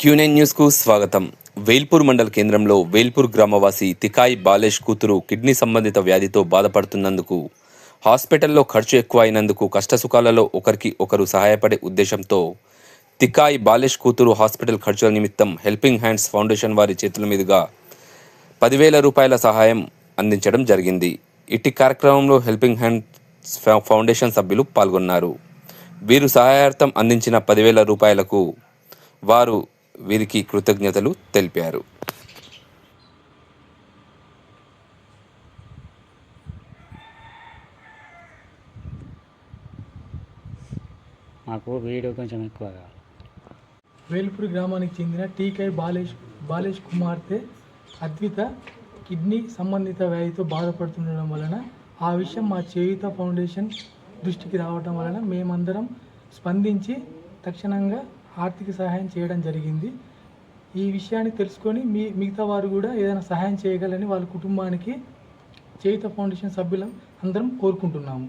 Quinine న్యూస్కు స్వాగతం. వేల్పూర్ మండల కేంద్రంలో వేల్పూర్ గ్రామవాసి తికాయి బాలేష్ కూతురు కిడ్నీ సంబంధిత వ్యాధితో బాధపడుతున్నందుకు హాస్పిటల్లో ఖర్చు ఎక్కువ అయినందుకు కష్టసుఖాలలో ఒకరికి ఒకరు సహాయపడే ఉద్దేశంతో తికాయి బాలేష్ కూతురు హాస్పిటల్ ఖర్చుల నిమిత్తం హెల్పింగ్ హ్యాండ్స్ ఫౌండేషన్ వారి చేతుల మీదుగా పదివేల రూపాయల సహాయం అందించడం జరిగింది. ఇట్టి కార్యక్రమంలో హెల్పింగ్ హ్యాండ్స్ ఫౌ- ఫౌండేషన్ సభ్యులు పాల్గొన్నారు. వీరు సహాయార్థం అందించిన పదివేల రూపాయలకు వారు వీరికి కృతజ్ఞతలు తెలిపారు. మాకు వీడియో కొంచెం ఎక్కువ కావాలి. వేల్పూర్ గ్రామానికి చెందిన టీకై బాలేష్ బాలేష్ కుమార్తె అద్విత కిడ్నీ సంబంధిత వ్యాధితో బాధపడుతుండడం వలన ఆ విషయం మా చేయుత ఫౌండేషన్ దృష్టికి రావడం వలన మేమందరం స్పందించి తక్షణంగా ఆర్థిక సహాయం చేయడం జరిగింది. ఈ విషయాన్ని తెలుసుకొని మీ మిగతా వారు కూడా ఏదైనా సహాయం చేయగలని వాళ్ళ కుటుంబానికి చేయుత ఫౌండేషన్ సభ్యులం అందరం కోరుకుంటున్నాము.